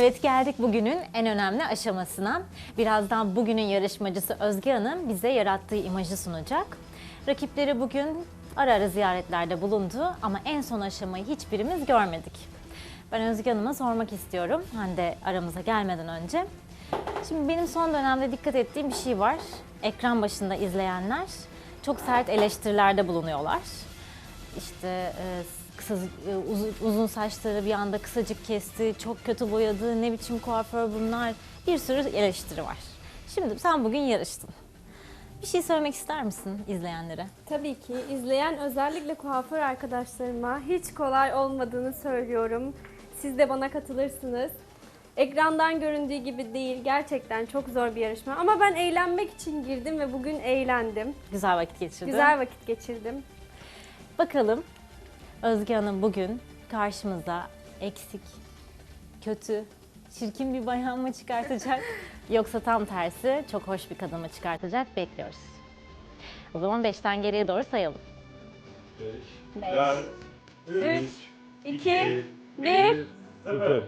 Evet geldik bugünün en önemli aşamasına. Birazdan bugünün yarışmacısı Özge Hanım bize yarattığı imajı sunacak. Rakipleri bugün ara ara ziyaretlerde bulundu ama en son aşamayı hiçbirimiz görmedik. Ben Özge Hanım'a sormak istiyorum Hande aramıza gelmeden önce. Şimdi benim son dönemde dikkat ettiğim bir şey var. Ekran başında izleyenler çok sert eleştirilerde bulunuyorlar. İşte e, kısa, e, uzun, saçları bir anda kısacık kesti, çok kötü boyadı, ne biçim kuaför bunlar. Bir sürü eleştiri var. Şimdi sen bugün yarıştın. Bir şey söylemek ister misin izleyenlere? Tabii ki izleyen özellikle kuaför arkadaşlarıma hiç kolay olmadığını söylüyorum. Siz de bana katılırsınız. Ekrandan göründüğü gibi değil. Gerçekten çok zor bir yarışma. Ama ben eğlenmek için girdim ve bugün eğlendim. Güzel vakit geçirdin. Güzel vakit geçirdim. Bakalım Özge Hanım bugün karşımıza eksik, kötü, çirkin bir bayan mı çıkartacak? Yoksa tam tersi çok hoş bir kadın mı çıkartacak bekliyoruz. O zaman 5'ten geriye doğru sayalım. 4, 3, 2, 1. 0.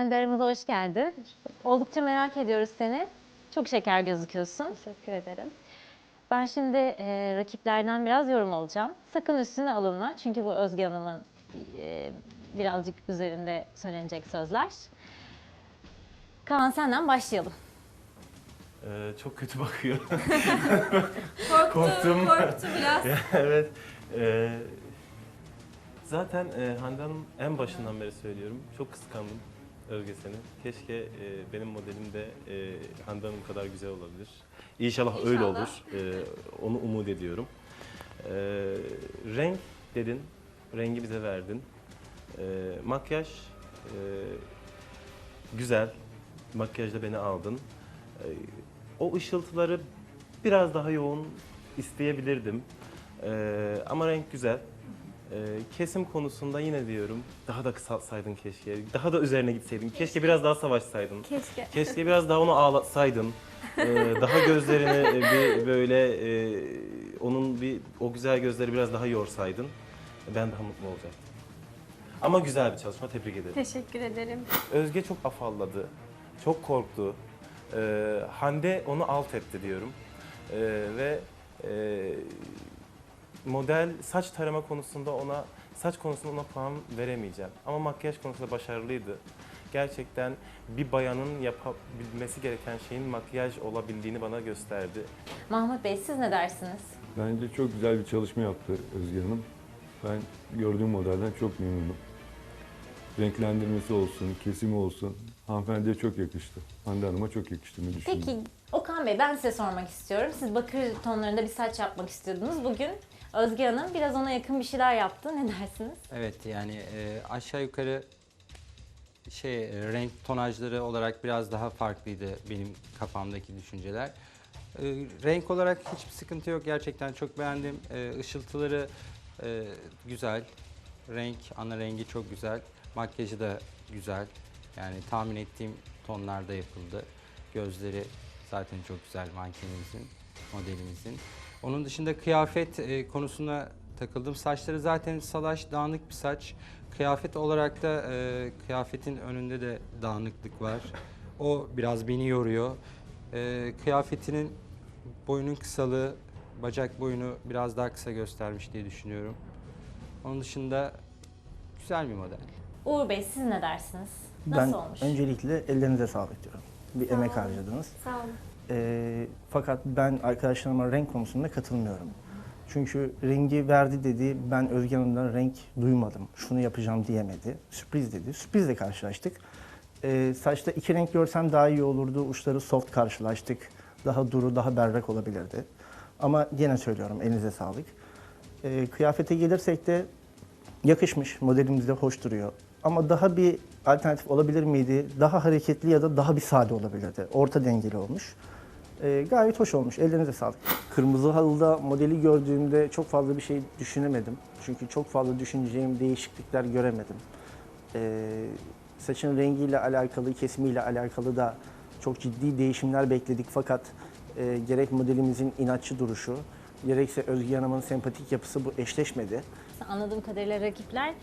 Hande aramıza hoş geldin. Oldukça merak ediyoruz seni. Çok şeker gözüküyorsun. Teşekkür ederim. Ben şimdi e, rakiplerden biraz yorum alacağım. Sakın üstüne alınma çünkü bu Özge Hanım'ın e, birazcık üzerinde söylenecek sözler. Kaan senden başlayalım. Ee, çok kötü bakıyor. Korktu, Korktum. korktu biraz. evet. Ee, zaten e, Hande Hanım en başından beri söylüyorum. Çok kıskandım Özge seni. Keşke e, benim modelim de e, Hande Hanım kadar güzel olabilir. İnşallah, öyle İnşallah. olur. Ee, onu umut ediyorum. Ee, renk dedin. Rengi bize verdin. Ee, makyaj e, güzel. Makyajda beni aldın. Ee, o ışıltıları biraz daha yoğun isteyebilirdim. Ee, ama renk güzel. Ee, kesim konusunda yine diyorum daha da kısaltsaydın keşke. Daha da üzerine gitseydin. Keşke biraz daha savaşsaydın. Keşke. Keşke biraz daha onu ağlatsaydın. Ee, daha gözlerini e, bir böyle e, onun bir o güzel gözleri biraz daha yorsaydın. Ben daha mutlu olacaktım. Ama güzel bir çalışma. Tebrik ederim. Teşekkür ederim. Özge çok afalladı. Çok korktu. Ee, Hande onu alt etti diyorum. Ee, ve e, model saç tarama konusunda ona saç konusunda ona puan veremeyeceğim. Ama makyaj konusunda başarılıydı. Gerçekten bir bayanın yapabilmesi gereken şeyin makyaj olabildiğini bana gösterdi. Mahmut Bey siz ne dersiniz? Bence çok güzel bir çalışma yaptı Özge Hanım. Ben gördüğüm modelden çok memnunum. Renklendirmesi olsun, kesimi olsun. Hanımefendiye çok yakıştı. Hande Hanım'a çok yakıştığını düşünüyorum. Peki Okan Bey ben size sormak istiyorum. Siz bakır tonlarında bir saç yapmak istiyordunuz. Bugün Özge Hanım biraz ona yakın bir şeyler yaptı. Ne dersiniz? Evet yani e, aşağı yukarı şey e, renk tonajları olarak biraz daha farklıydı benim kafamdaki düşünceler. E, renk olarak hiçbir sıkıntı yok gerçekten çok beğendim. E, ışıltıları e, güzel. Renk ana rengi çok güzel. Makyajı da güzel. Yani tahmin ettiğim tonlarda yapıldı. Gözleri zaten çok güzel mankenimizin, modelimizin. Onun dışında kıyafet e, konusuna takıldım. Saçları zaten salaş, dağınık bir saç. Kıyafet olarak da e, kıyafetin önünde de dağınıklık var. O biraz beni yoruyor. E, kıyafetinin boyunun kısalığı, bacak boyunu biraz daha kısa göstermiş diye düşünüyorum. Onun dışında güzel bir model. Uğur Bey siz ne dersiniz? Nasıl ben olmuş? öncelikle ellerinize sağlık diyorum. Bir Sağ emek harcadınız. Sağ olun. Ee, fakat ben arkadaşlarıma renk konusunda katılmıyorum. Çünkü rengi verdi dedi. Ben Özge Hanım'dan renk duymadım. Şunu yapacağım diyemedi. Sürpriz dedi. Sürprizle karşılaştık. Ee, saçta iki renk görsem daha iyi olurdu. Uçları soft karşılaştık. Daha duru, daha berrak olabilirdi. Ama gene söylüyorum elinize sağlık. Ee, kıyafete gelirsek de yakışmış. Modelimiz de hoş duruyor. Ama daha bir alternatif olabilir miydi? Daha hareketli ya da daha bir sade olabilirdi. Orta dengeli olmuş. Ee, gayet hoş olmuş. Ellerinize sağlık. Kırmızı halıda modeli gördüğümde çok fazla bir şey düşünemedim. Çünkü çok fazla düşüneceğim değişiklikler göremedim. Ee, saçın rengiyle alakalı, kesimiyle alakalı da çok ciddi değişimler bekledik fakat e, gerek modelimizin inatçı duruşu, gerekse Özge Hanım'ın sempatik yapısı bu eşleşmedi. Anladığım kadarıyla rakipler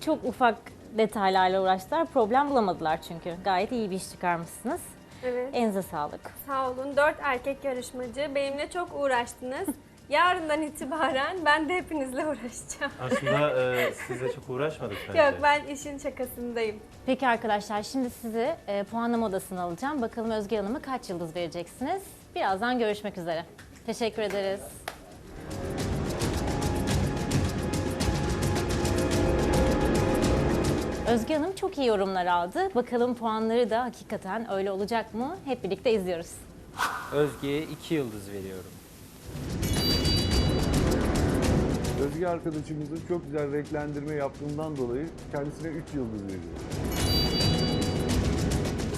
çok ufak detaylarla uğraştılar. Problem bulamadılar çünkü. Gayet iyi bir iş çıkarmışsınız. Evet. Elinize sağlık. Sağ olun. Dört erkek yarışmacı. Benimle çok uğraştınız. Yarından itibaren ben de hepinizle uğraşacağım. Aslında e, size çok uğraşmadık bence. Yok ben işin şakasındayım. Peki arkadaşlar şimdi sizi e, puanlama odasına alacağım. Bakalım Özge Hanım'a kaç yıldız vereceksiniz? Birazdan görüşmek üzere. Teşekkür ederiz. Özge Hanım çok iyi yorumlar aldı. Bakalım puanları da hakikaten öyle olacak mı? Hep birlikte izliyoruz. Özge'ye 2 yıldız veriyorum. Özge arkadaşımızın çok güzel renklendirme yaptığından dolayı kendisine 3 yıldız veriyorum.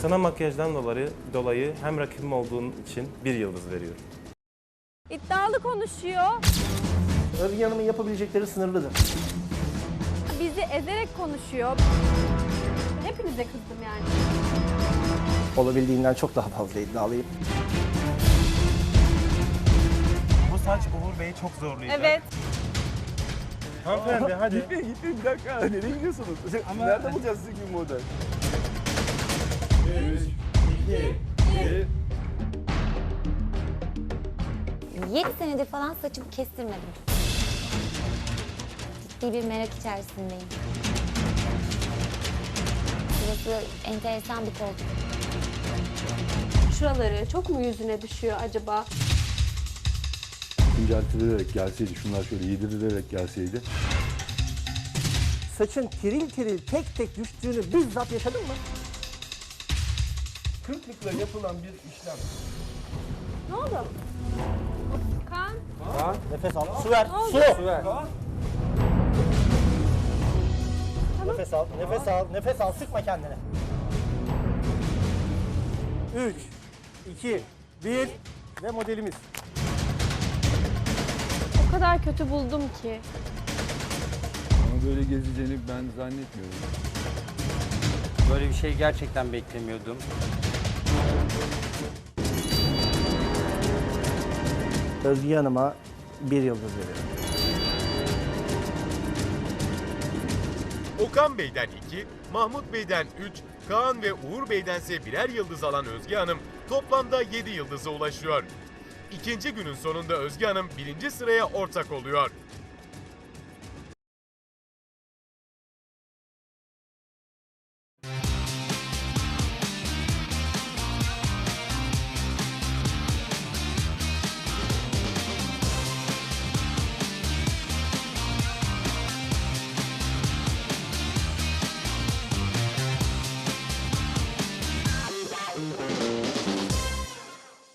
Sana makyajdan dolayı, dolayı hem rakibim olduğun için bir yıldız veriyorum. İddialı konuşuyor. Özge Hanım'ın yapabilecekleri sınırlıdır. Bizi ezerek konuşuyor. Hepinize kızdım yani. Olabildiğinden çok daha fazla iddialıyım. Bu saç Uğur Bey'i çok zorlayacak. Evet. Hanımefendi hadi. Gitmeyin gitmeyin bir dakika. Nereye gidiyorsunuz? Nerede bulacağız sizin gibi model? 7 senedir falan saçımı kestirmedim. Ciddi bir merak içerisindeyim. Burası enteresan bir koltuk. Şuraları çok mu yüzüne düşüyor acaba? İnceltilerek gelseydi, şunlar şöyle yedirilerek gelseydi. Saçın tiril tiril tek tek düştüğünü bizzat yaşadın mı? Kırklıkla yapılan bir işlem. Ne oldu? Kan. Nefes al. Su ver. Su. ver. Nefes al. Nefes al. Nefes al. Sıkma kendini. 3, 2, 1 ve modelimiz. O kadar kötü buldum ki. Ama böyle gezeceğini ben zannetmiyorum. Böyle bir şey gerçekten beklemiyordum. Özge Hanım'a bir yıldız veriyorum. Okan Bey'den 2, Mahmut Bey'den 3, Kaan ve Uğur Bey'dense birer yıldız alan Özge Hanım toplamda 7 yıldıza ulaşıyor. İkinci günün sonunda Özge Hanım birinci sıraya ortak oluyor.